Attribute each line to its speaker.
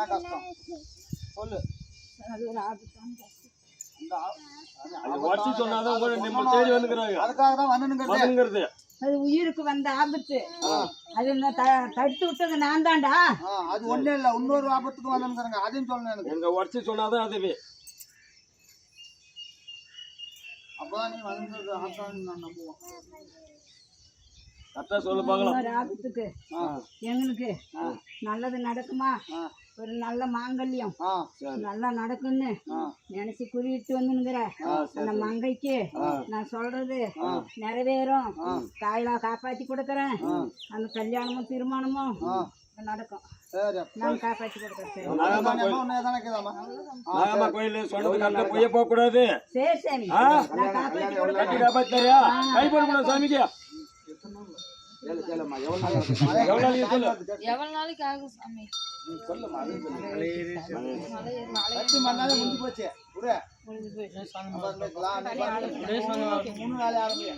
Speaker 1: என்ன கஷ்டம்? சொல்லு.
Speaker 2: அது உயிருக்கு வந்த ஆபத்து. அது தடுத்து விட்டது நான் தான்டா.
Speaker 1: அது ஒண்ணே இல்ல. இன்னொரு ஆபத்துக்கு வந்துனுங்கிறாங்க அதையும் சொல்லணும் எனக்கு.
Speaker 3: எங்க உடச்சி சொன்னாதான் அதுவே.
Speaker 1: அப்பதான் நீ நான் நம்புவோம்
Speaker 3: கரெக்டா சொல்ல பார்க்கலாம்.
Speaker 2: இன்னொரு ஆபத்துக்கு எங்களுக்கு. நல்லது நடக்குமா? ஒரு நல்ல மாங்கல்யம். நல்லா நடக்கும்னு. நினைச்சு குறியிட்டு வந்துங்கிற அந்த மங்கைக்கு நான் சொல்றது நிறைவேறும். தாயிலா காப்பாத்தி கொடுக்கறேன். அந்த கல்யாணமும் திருமணமும் நடக்கும்.
Speaker 3: பொய்ய போக கூடாது
Speaker 2: சரி.
Speaker 3: எவ்வளவு நாளைக்கு
Speaker 4: ஆகும் சாமி?
Speaker 1: சொல்லுமா, முடிஞ்சு போச்சு.
Speaker 4: முடிஞ்சு
Speaker 1: பாத்து. மூணு நாள் ஆரம்பியா